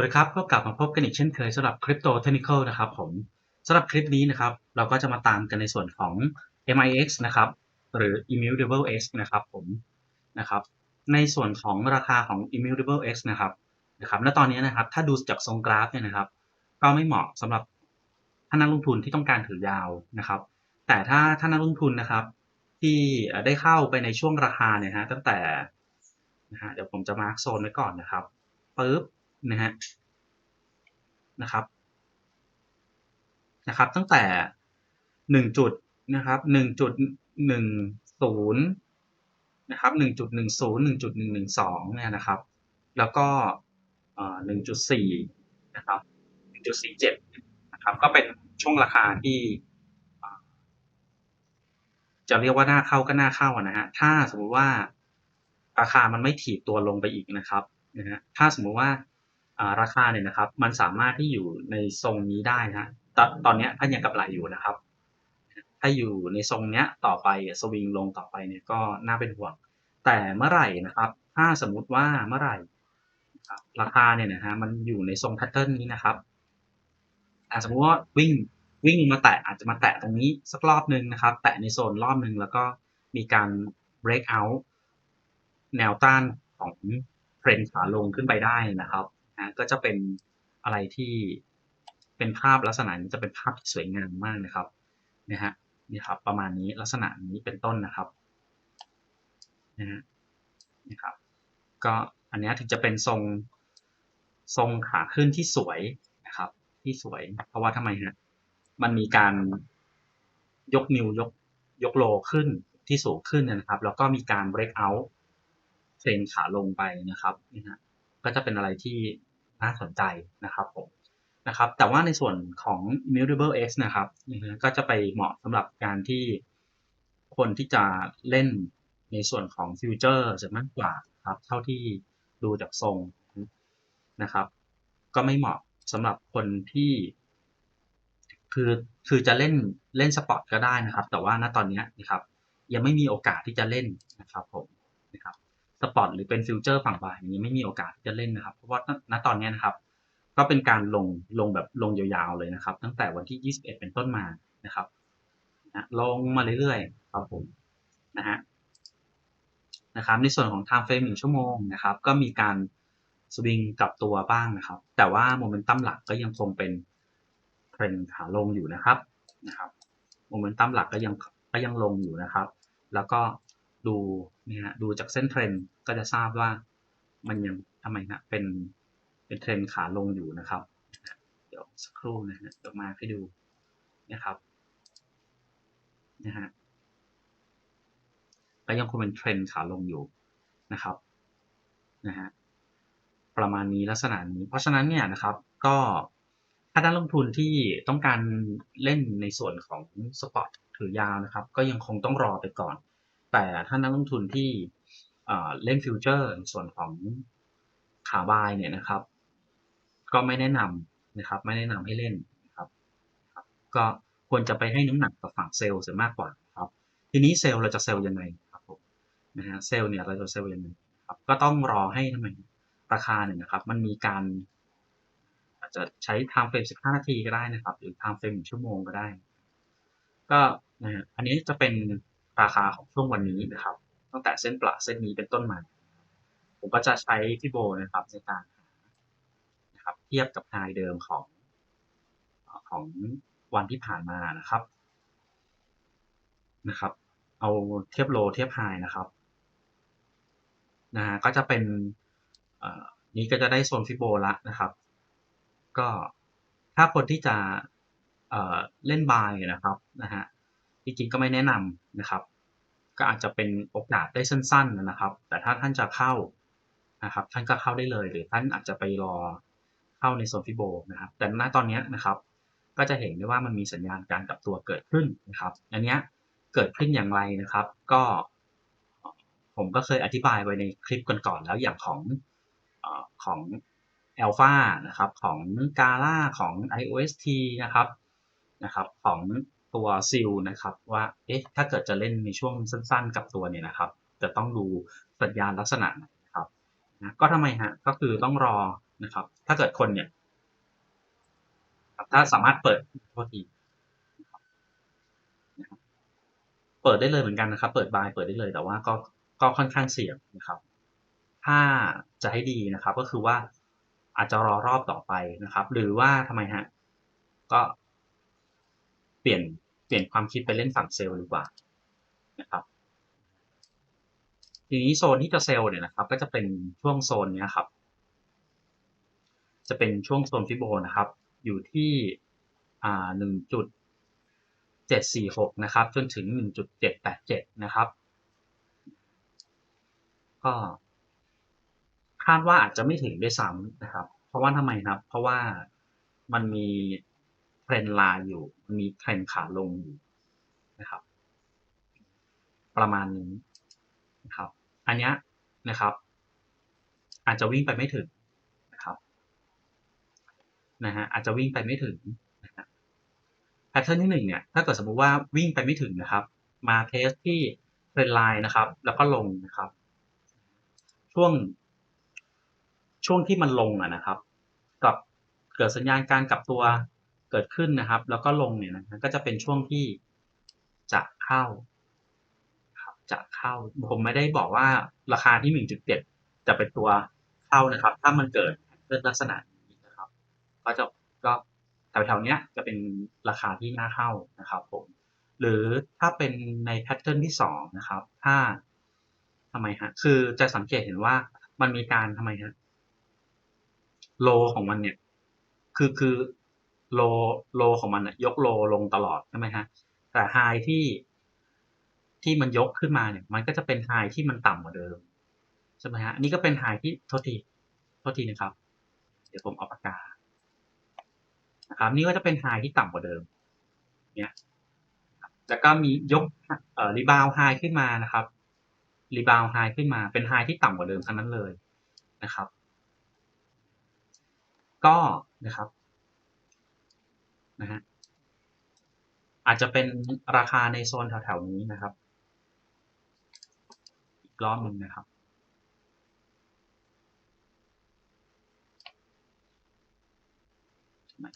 วัสดีครับก็กลับมาพบกันอีกเช่นเคยสำหรับ Crypto Technical นะครับผมสำหรับคลิปนี้นะครับ เราก็จะมาตามกันในส่วนของ MIX นะครับหรือ Immutable X นะครับผมนะครับ ในส่วนของราคาของ Immutable X นะครับนะครับณตอนนี้นะครับ ถ้าดูจากทรงกราฟเนี่ยนะครับ ก็ไม่เหมาะสำหรับท่านนักลงทุนที่ต้องการถือยาวนะครับ แต่ถ้าท่านนักลงทุนนะครับ ที่ได้เข้าไปในช่วงราคาเนี่ยฮะตั้งแต่นะฮะเดี๋ยวผมจะมาร์กโซนไว้ก่อนนะครับปึ๊บ นะฮะนะครับนะครับตั้งแต่หนึ่งจุดนะครับหนึ่งจุดหนึ่งศูนย์นะครับหนึ่งจุดหนึ่งศูนย์หนึ่งจุดหนึ่งหนึ่งสองเนี่ยนะครับ แล้วก็หนึ่งจุดสี่นะครับหนึ่งจุดสี่เจ็ดนะครับ ก็เป็นช่วงราคาที่จะเรียกว่าหน้าเข้าก็หน้าเข้านะฮะ ถ้าสมมุติว่าราคามันไม่ถีบตัวลงไปอีกนะครับนะฮะถ้าสมมุติว่า ราคาเนี่ยนะครับ มันสามารถที่อยู่ในทรงนี้ได้นะตอนตอนนี้ท่านยังกำไรอยู่นะครับ ถ้าอยู่ในทรงเนี้ยต่อไปสวิงลงต่อไปเนี่ยก็น่าเป็นห่วง แต่เมื่อไหร่นะครับ ถ้าสมมุติว่าเมื่อไหร่ราคาเนี่ยนะฮะมันอยู่ในทรงแพทเทิร์นนี้นะครับสมมติว่าวิ่งวิ่งมาแตะอาจจะมาแตะตรงนี้สักรอบหนึ่งนะครับ แตะในโซนรอบหนึ่งแล้วก็มีการ break out แนวต้านของเทรนขาลงขึ้นไปได้นะครับ นะก็จะเป็นอะไรที่เป็นภาพลักษณะนี้จะเป็นภาพที่สวยงามมากนะครับนะฮะนี่ครับประมาณนี้ลักษณะนี้เป็นต้นนะครับนะฮะนี่ครับก็อันนี้ถึงจะเป็นทรงทรงขาขึ้นที่สวยนะครับ ที่สวย เพราะว่าทำไมฮะมันมีการยกนิ้วยกยกโลขึ้นที่สูงขึ้นนะครับ แล้วก็มีการ break out เทรนขาลงไปนะครับนี่ฮะก็จะเป็นอะไรที่ น่าสนใจนะครับผมนะครับแต่ว่าในส่วนของ Immutable X นะครับก็จะไปเหมาะสำหรับการที่คนที่จะเล่นในส่วนของฟิวเจอร์จะมากกว่าครับเท่าที่ดูจากทรงนะครับ ก็ไม่เหมาะสำหรับคนที่ คือคือจะเล่นเล่นสปอร์ตก็ได้นะครับ แต่ว่าณตอนนี้นะครับ ยังไม่มีโอกาสที่จะเล่นนะครับผมนะครับ สปอร์ตหรือเป็นฟิวเจอร์ฝั่งบ่ายอย่างนี้ไม่มีโอกาสจะเล่นนะครับ เพราะว่าณตอนนี้นะครับ ก็เป็นการลงลงแบบลงยาวๆเลยนะครับ ตั้งแต่วันที่ 21 เป็นต้นมานะครับนะลงมาเรื่อยๆครับผมนะฮะนะครับในส่วนของ time frame 1ชั่วโมงนะครับ ก็มีการสวิงกลับตัวบ้างนะครับ แต่ว่าโมเมนตัมหลักก็ยังคงเป็นเทรนขาลงอยู่นะครับนะครับโมเมนตัมหลักก็ยังก็ยังลงอยู่นะครับ แล้วก็ดู นี่ฮะดูจากเส้นเทรนก็จะทราบว่ามันยังทำไมนะเป็นเป็นเทรนขาลงอยู่นะครับ เดี๋ยวสักครู่นะฮะเดี๋ยวมาให้ดูนะครับนะฮะก็ยังคงเป็นเทรนขาลงอยู่นะครับนะฮะประมาณนี้ลักษณะนี้ เพราะฉะนั้นเนี่ยนะครับก็ถ้าด้านลงทุนที่ต้องการเล่นในส่วนของสปอตถือยาวนะครับ ก็ยังคงต้องรอไปก่อน แต่ถ้านักลงทุนที่เล่นฟิวเจอร์ส่วนของขาบายเนี่ยนะครับ ก็ไม่แนะนำนะครับ ไม่แนะนำให้เล่นนะครับ ก็ควรจะไปให้น้ำหนักกับฝั่งเซลล์เสียมากกว่าครับ ทีนี้เซลล์เราจะเซลล์ยังไงครับผมนะฮะเซลล์เนี่ยเราจะเซลล์ยังไงครับก็ต้องรอให้ทำไมราคาเนี่ยนะครับ มันมีการ อาจจะใช้ time frame 15 นาทีก็ได้นะครับ หรือ time frame 1ชั่วโมงก็ได้ ก็นะฮะอันนี้จะเป็น ราคาของช่วงวันนี้นะครับ ตั้งแต่เส้นปลาเส้นนี้เป็นต้นมา ผมก็จะใช้พี่โบนะครับในการนะครับเทียบกับไฮเดิมของของวันที่ผ่านมานะครับนะครับ เอาเทียบโลเทียบไฮนะครับนะฮะก็จะเป็นนี้ก็จะได้โซนฟิโบละนะครับ ก็ถ้าคนที่จะเล่นบายนะครับนะฮะ จริงก็ไม่แนะนำนะครับ ก็อาจจะเป็นโอกาสได้สั้นๆนะครับ แต่ถ้าท่านจะเข้านะครับ ท่านก็เข้าได้เลย หรือท่านอาจจะไปรอเข้าในโซนฟิโบนะครับ แต่ณตอนนี้นะครับ ก็จะเห็นได้ว่ามันมีสัญญาณการกลับตัวเกิดขึ้นนะครับ อันนี้เกิดขึ้นอย่างไรนะครับ ก็ผมก็เคยอธิบายไว้ในคลิปก่อนๆแล้วอย่างของของอ l p h a นะครับของกาล่าของ iOST นะครับนะครับของ ตัวซิลนะครับว่าเอ๊ะถ้าเกิดจะเล่นในช่วงสั้นๆ กับตัวเนี่ยนะครับ จะต้องดูสัญญาณลักษณะไหนครับนะก็ทำไมฮะก็คือต้องรอนะครับ ถ้าเกิดคนเนี่ยถ้าสามารถเปิดโทษทีเปิดได้เลยเหมือนกันนะครับ เปิดบายเปิดได้เลยแต่ว่าก็ก็ค่อนข้างเสี่ยงนะครับ ถ้าจะให้ดีนะครับ ก็คือว่าอาจจะรอรอบต่อไปนะครับ หรือว่าทำไมฮะก็ ลี่ยนเปลี่ยนความคิดไปเล่นฝั่งเซลล์ดีกว่านะครับ ทีนี้โซนที่จะเซลล์เนี่ยนะครับ ก็จะเป็นช่วงโซนเนี้ยครับ จะเป็นช่วงโซนฟิโบนะครับ อยู่ที่อ่าหนึ่งจุดเจ็ดสี่หกนะครับ จนถึงหนึ่งจุดเจ็ดแปดเจ็ดนะครับ ก็คาดว่าอาจจะไม่ถึงด้วยซ้ำนะครับ เพราะว่าทำไมครับ เพราะว่ามันมี เทรนไลน์อยู่มันมีเทรนขาลงอยู่นะครับ ประมาณนี้นะครับ อันนี้นะครับ อาจจะวิ่งไปไม่ถึงนะครับนะฮะอาจจะวิ่งไปไม่ถึงแพทเทิร์นที่หนึ่งเนี่ยถ้าเกิดสมมุติว่าวิ่งไปไม่ถึงนะครับ มาเทสที่เทรนไลน์นะครับ แล้วก็ลงนะครับ ช่วง ช่วงที่มันลงอะนะครับ กับเกิดสัญญาณการกลับตัว เกิดขึ้นนะครับ แล้วก็ลงเนี่ยนะก็จะเป็นช่วงที่จะเข้าครับจะเข้า ผมไม่ได้บอกว่าราคาที่ 1.7 จะเป็นตัวเข้านะครับ ถ้ามันเกิดเรื่องลักษณะนี้นะครับ ก็จะก็แถวๆเนี้ยจะเป็นราคาที่น่าเข้านะครับผม หรือถ้าเป็นในแพทเทิร์นที่สองนะครับ ถ้าทำไมฮะ คือจะสังเกตเห็นว่ามันมีการทำไมฮะ โลของมันเนี่ย คือคือ โลโลของมันนะยกโลลงตลอดใช่ไหมฮะ แต่ไฮที่ที่มันยกขึ้นมาเนี่ย มันก็จะเป็นไฮที่มันต่ำกว่าเดิมใช่ไหมฮะอันนี้ก็เป็นไฮที่โทษทีโทษทีนะครับ เดี๋ยวผมเอาปากกานะครับนี่ก็จะเป็นไฮที่ต่ำกว่าเดิม เนี่ยแล้วก็มียกเอ่อรีบาวไฮขึ้นมานะครับรีบาวไฮขึ้นมาเป็นไฮที่ต่ำกว่าเดิมทั้งนั้นเลยนะครับ ก็นะครับ นะฮะอาจจะเป็นราคาในโซนแถวๆนี้นะครับอีกรอบหนึ่งนะครับ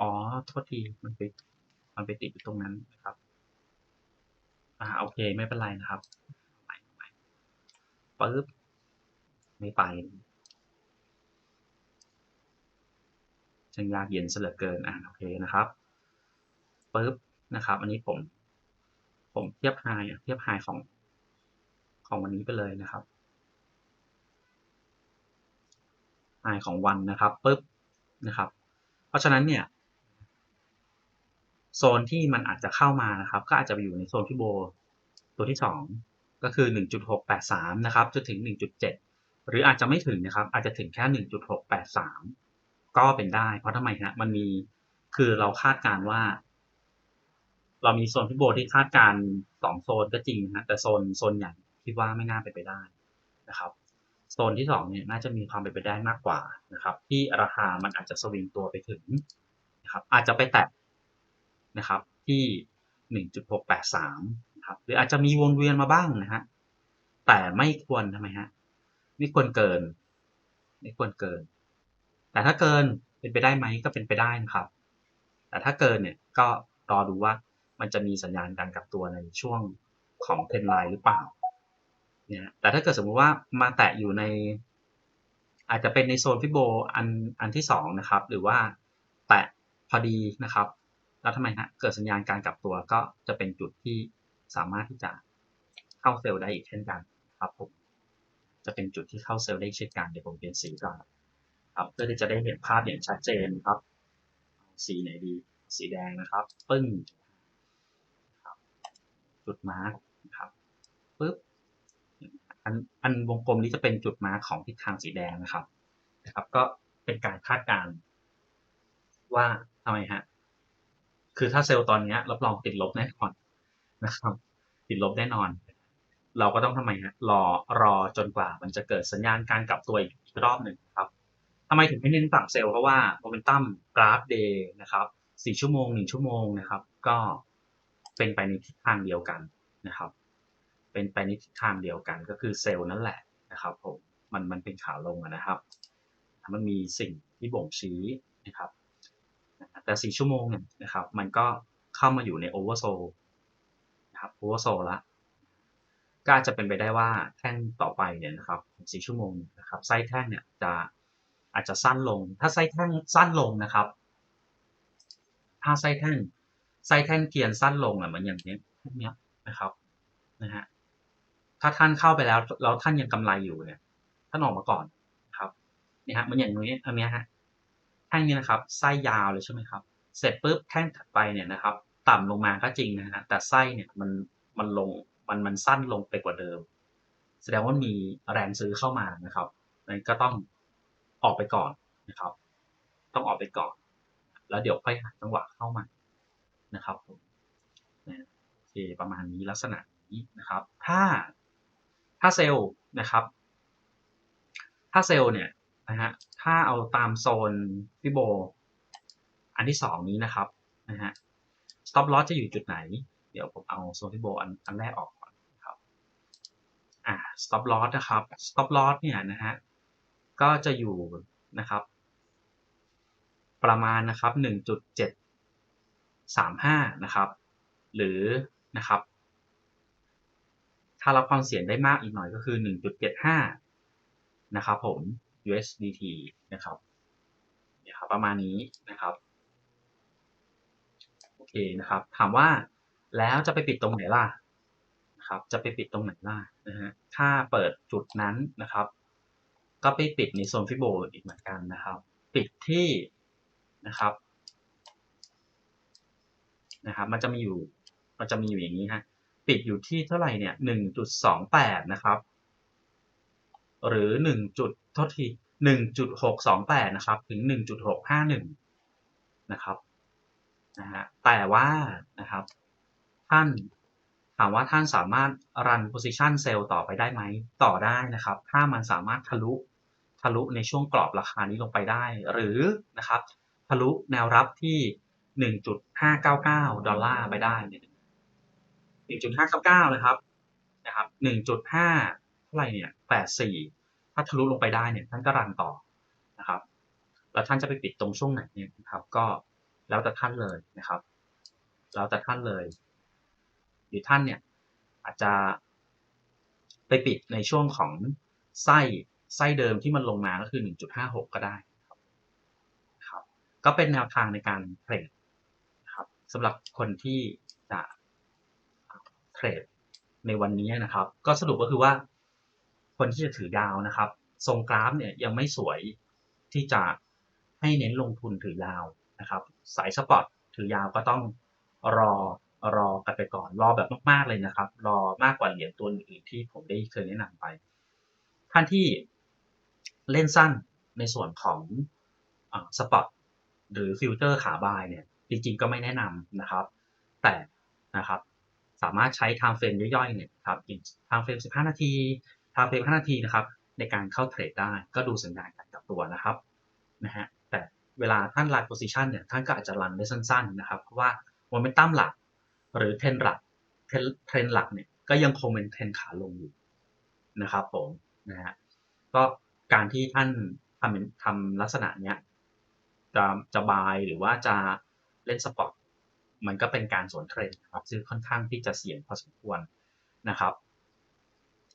อ๋อโทษทีมันไปมันไปติดอยู่ตรงนั้นนะครับอ่าโอเคไม่เป็นไรนะครับใหม่ใหม่ปึ๊บไม่ไปช่างยากเย็นเสลือเกินอ่าโอเคนะครับ ปึ๊บนะครับ อันนี้ผม ผมเทียบไฮเทียบไฮของของวันนี้ไปเลยนะครับไฮของวันนะครับปึ๊บนะครับ เพราะฉะนั้นเนี่ยโซนที่มันอาจจะเข้ามานะครับ ก็อาจจะไปอยู่ในโซนที่โบตัวที่สองก็คือ 1.683 นะครับจนถึง 1.7 หรืออาจจะไม่ถึงนะครับ อาจจะถึงแค่ 1.683 ก็เป็นได้ เพราะทำไมฮะมันมีคือเราคาดการว่า เรามีโซนที่โบที่คาดการสองโซนก็จริงนะแต่โซนโซนใหญ่คิดว่าไม่น่าไปไปได้นะครับโซนที่สองเนี่ยน่าจะมีความเป็นไปได้มากกว่านะครับที่ราคามันอาจจะสวิงตัวไปถึงนะครับอาจจะไปแตะนะครับที่ 1.683นะครับหรืออาจจะมีวนเวียนมาบ้างนะฮะแต่ไม่ควรทำไมฮะไม่ควรเกิน ไม่ควรเกิน แต่ถ้าเกินเป็นไปได้ไหมก็เป็นไปได้นะครับ แต่ถ้าเกินเนี่ยก็รอดูว่า มันจะมีสัญญาณการกลับตัวในช่วงของเทรนไลน์หรือเปล่าเนี่ยแต่ถ้าเกิดสมมุติว่ามาแตะอยู่ใน อาจจะเป็นในโซนฟิโบอันอันที่สองนะครับ หรือว่าแตะพอดีนะครับ แล้วทำไมฮะเกิดสัญญาณการกลับตัวก็จะเป็นจุดที่สามารถที่จะเข้าเซลล์ได้อีกเช่นกันครับผมจะเป็นจุดที่เข้าเซลล์ได้เช่นกันเดี๋ยวผมเปลี่ยนสีก่อนครับเพื่อที่จะได้เห็นภาพอย่างชัดเจนครับ สีไหนดี สีแดงนะครับ ปึ้ง จุดมาร์กนะครับปึ๊บอันอันวงกลมนี้จะเป็นจุดมาร์กของทิศทางสีแดงนะครับนะครับ ก็เป็นการคาดการณ์ว่าทำไมฮะคือถ้าเซลล์ตอนนี้รับรองติดลบแน่นอนนะครับ ติดลบแน่นอน เราก็ต้องทำไมฮะรอรอจนกว่ามันจะเกิดสัญญาณการกลับตัวอีกรอบหนึ่งครับทำไมถึงไม่เน้นฝั่งเซลล์เพราะว่าโมเมนตัมกราฟเดย์นะครับสี่ชั่วโมงหนึ่งชั่วโมงนะครับ ก็ เป็นไปในทิศทางเดียวกันนะครับ เป็นไปในทิศทางเดียวกันก็คือเซลล์นั่นแหละนะครับผมมันมันเป็นขาลงนะครับ มันมีสิ่งที่บ่งชี้นะครับ แต่4ชั่วโมงเนี่ยนะครับ มันก็เข้ามาอยู่ในโอเวอร์โซนะครับโอเวอร์โซละก็อาจจะเป็นไปได้ว่าแท่งต่อไปเนี่ยนะครับ4ชั่วโมงนะครับไส้แท่งเนี่ยจะอาจจะสั้นลง ถ้าไส้แท่งสั้นลงนะครับ ถ้าไส้แท่ง ไส้แท่งเทียนสั้นลงอะเหมือนอย่างนี้พวกเนี้ยนะครับนะฮะถ้าท่านเข้าไปแล้วแล้วท่านยังกำไรอยู่เนี่ยท่านออกมาก่อนครับนี่ฮะมือนอย่างนี้อันเนี้ยฮะแท่งนี้นะครับไส้ยาวเลยใช่ไหมครับ เสร็จปุ๊บแท่งถัดไปเนี่ยนะครับ ต่ำลงมาก็จริงนะฮะแต่ไส้เนี่ยมันมันลงมันมันสั้นลงไปกว่าเดิม แสดงว่ามีแรงซื้อเข้ามานะครับนั้นก็ต้องออกไปก่อนนะครับ ต้องออกไปก่อน แล้วเดี๋ยวค่อยหาจังหวะเข้ามา นะครับผมโอเคประมาณนี้ลักษณะนี้นะครับ ถ้าถ้าเซลล์นะครับ ถ้าเซลล์เนี่ยนะฮะถ้าเอาตามโซนฟิโบอันที่สองนี้นะครับนะฮะ stop loss จะอยู่จุดไหน เดี๋ยวผมเอาโซนฟิโบอันอันแรกออกก่อนครับอ่า stop loss นะครับ stop loss เนี่ยนะฮะก็จะอยู่นะครับ ประมาณนะครับ 35 นะครับ หรือนะครับ ถ้ารับความเสี่ยงได้มากอีกหน่อยก็คือ 1.75 นะครับผม USDT นะครับนี่ยครับ ประมาณนี้นะครับโอเคนะครับ ถามว่าแล้วจะไปปิดตรงไหนล่ะนะครับ จะไปปิดตรงไหนล่ะนะฮะถ้าเปิดจุดนั้นนะครับ ก็ไปปิดในโซนฟิโบอีกเหมือนกันนะครับ ปิดที่นะครับ นะครับ มันจะมีอยู่มันจะมีอยู่อย่างนี้ฮะปิดอยู่ที่เท่าไหร่เนี่ยหนึ่งจุดสองแปดนะครับ หรือหนึ่งจุดทษทีหนึ่งจุดหกสองแปดนะครับ ถึงหนึ่งจุดหกห้าหนึ่งนะครับนะฮะแต่ว่านะครับ ท่านถามว่าท่านสามารถรัน position sell ต่อไปได้ไหม ต่อได้นะครับ ถ้ามันสามารถทะลุทะลุในช่วงกรอบราคานี้ลงไปได้ หรือนะครับ ทะลุแนวรับที่ 1.599 ดอลลาร์ไปได้เนี่ย1.599 นะครับนะครับ 1.5เท่าไหร่เนี่ย 84 ถ้าทะลุลงไปได้เนี่ยท่านก็รันต่อนะครับ แล้วท่านจะไปปิดตรงช่วงไหนเนี่ยนะครับ ก็แล้วแต่ท่านเลยนะครับ แล้วแต่ท่านเลย หรือท่านเนี่ยอาจจะไปปิดในช่วงของไส้ไส้เดิมที่มันลงมาก็คือ 1.56 ก็ได้ครับ ก็เป็นแนวทางในการเทรด สำหรับคนที่จะเทรดในวันนี้นะครับ ก็สรุปก็คือว่า คนที่จะถือยาวนะครับ ทรงกราฟเนี่ยยังไม่สวยที่จะให้เน้นลงทุนถือยาวนะครับ สายสปอร์ตถือยาวก็ต้องรอรอกันไปก่อน รอแบบมากๆเลยนะครับ รอมากกว่าเหรียญตัวอื่นที่ผมได้เคยแนะนำไป ท่านที่เล่นสั้นในส่วนของสปอตหรือฟิลเตอร์ขาบายเนี่ย จริงๆ ก็ไม่แนะนำนะครับ แต่นะครับสามารถใช้ time frame ย่อยๆเนี่ยครับ time frame 15 นาที time frame 5นาทีนะครับในการเข้าเทรดได้ก็ดูสัญญาณการจับตัวนะครับนะฮะแต่เวลาท่านรัน position เนี่ยท่านก็อาจจะรันได้สั้นๆนะครับ เพราะว่าโมเมนตัมหลัก หรือเทรนหลักเทรนหลักเนี่ยก็ยังคงเป็นเทรนขาลงอยู่นะครับผมนะฮะก็การที่ท่านทำทำลักษณะเนี้ยจะจะบายหรือว่าจะ เล่นสปอร์ตมันก็เป็นการสวนเทรนครับซึ่งค่อนข้างที่จะเสี่ยงพอสมควรนะครับ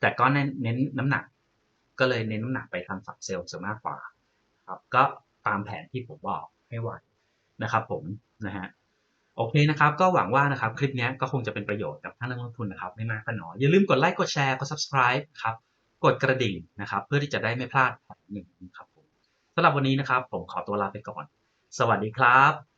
แต่ก็เน้นเน้นน้ำหนัก ก็เลยเน้นน้ำหนักไปทางฝั่งเซลล์ซะมากกว่าครับก็ตามแผนที่ผมบอกให้ไหวนะครับ ผมนะฮะโอเคนะครับ ก็หวังว่านะครับคลิปนี้ก็คงจะเป็นประโยชน์กับท่านนักลงทุนนะครับไม่มากก็น้อยอย่าลืมกดไลค์กดแชร์กด subscribe ครับกดกระดิ่งนะครับ เพื่อที่จะได้ไม่พลาดหนึ่งนะครับผมสำหรับวันนี้นะครับ ผมขอตัวลาไปก่อน สวัสดีครับ